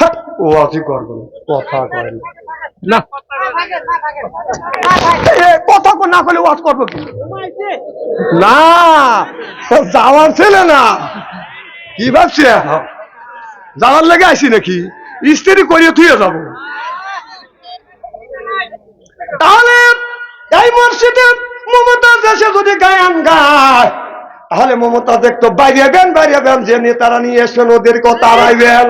হাট, ও আছি করব কথা কয় না। না। কথা না করলে ওয়াজ করব কি? না যাওয়ার ছেলে না। কি ভাবছি এখন? যাওয়ার লেগে আইসি নাকি? স্ত্রী করিয়ে থুয়ে যাব। তাহলে এই মসজিদে মমতাজ দেশে যদি গায়ান গায় তাহলে মমতাজ একটু বাইরে বেন বাইরে বেন, যে নেতারা নিয়ে এসে ওদের কথা আড়াইবেন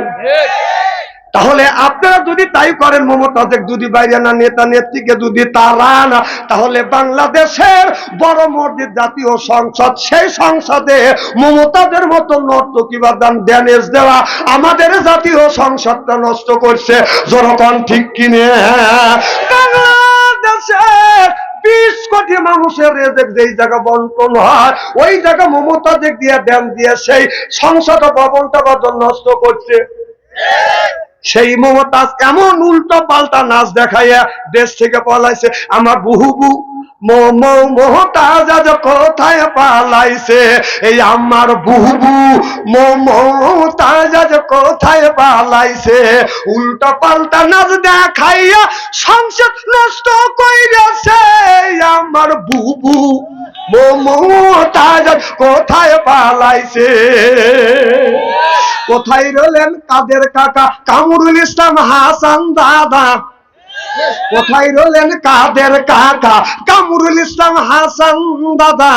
তাহলে আপনারা যদি তাই করেন মমতাজেক যদি বাইরে না, নেতা নেত্রীকে যদি তারা না, তাহলে বাংলাদেশের বড় মসজিদ, জাতীয় সংসদ, সেই সংসদে মমতাজের মতো নর্তকী বা দান ড্যামেজ দেওয়া আমাদের জাতীয় সংসদটা নষ্ট করছে। জনগণ ঠিক কিনে বাংলাদেশের বিশ কোটি মানুষের রেজেক যেই জায়গা বন্টন হয়, ওই জায়গা মমতা দিক দিয়ে ড্যাম দিয়ে সেই সংসদ ভবনটা বদল নষ্ট করছে। সেই মমতাজ এমন উল্টো পাল্টা নাচ দেখাইয়া দেশ থেকে পলাইছে। আমার বহুবু মমতাজ আজ কোথায় পালাইছে? এই আমার বুহবু মমতাজ কোথায় পালাইছে? উল্টো পাল্টা নাচ দেখাইয়া সংসদ আমার বুবু মমতাজ কোথায় পালাইছে? কোথায় রলেন কাদের কাকা? কামরুল ইসলাম হাসান দাদা। কোথায় রলেন কাদের কাকা? কামরুল ইসলাম হাসান দাদা।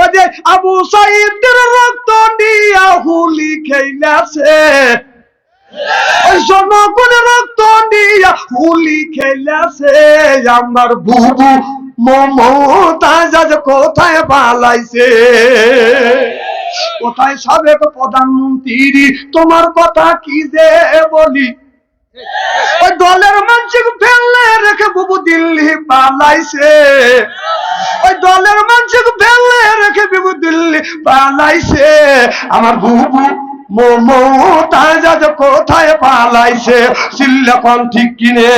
ও যে আবু সাইদের রক্ত দিয়া হুলি খেলাছে। জনগণের রক্ত দিয়া হুলি খেলাছে। আমার বুবু মমতাজ আজ কোথায় পালাইছে? কোথায় সাবেক প্রধানমন্ত্রী? তোমার কথা কি যে বলি? ওই দলের মানুষকে ফেললে রেখে বুবু দিল্লি পালাইছে। ওই দলের মানুষকে ফেললে রেখে বুবু দিল্লি পালাইছে। আমার বুবু মমতাজ আজ কোথায় পালাইছে? সিল্লাপন ঠিক কিনে